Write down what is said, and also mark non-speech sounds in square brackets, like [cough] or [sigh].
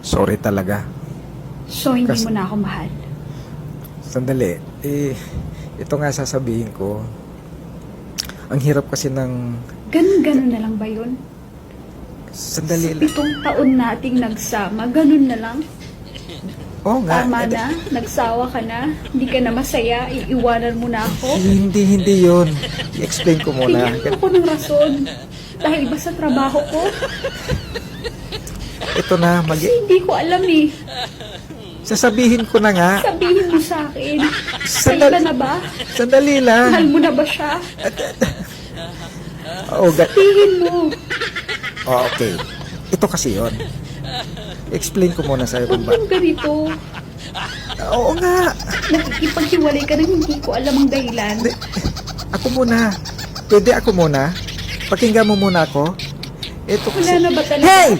Sorry talaga. So, hindi Kasi- mo na ako mahal. Sandali. Eh, ito nga sasabihin ko. Ang hirap kasi ng... Ganun-ganun na lang ba yun? Sandali lang. Pitong taon nating nagsama, ganun na lang. Oo nga. Tama na, nagsawa ka na, hindi ka na masaya, iiwanan mo na ako. Hindi, hindi yun. I-explain ko muna. Bigyan mo ako ng rason. Dahil ba sa trabaho ko? Ito na, mag Hindi ko alam eh. sasabihin ko na nga. Sabihin mo sa akin. Sandali- na ba? Sandali lang. Mahal mo na ba siya? [laughs] Oo, ga- Sabihin mo. oh, okay. Ito kasi yon. Explain ko muna sa'yo kung Huwag ba. yung ganito. Oo nga. Nakikipaghiwalay ka nang hindi ko alam ang dahilan. Ako muna. Pwede ako muna? Pakinggan mo muna ako. Ito Wala kasi... na ba talaga? Hey!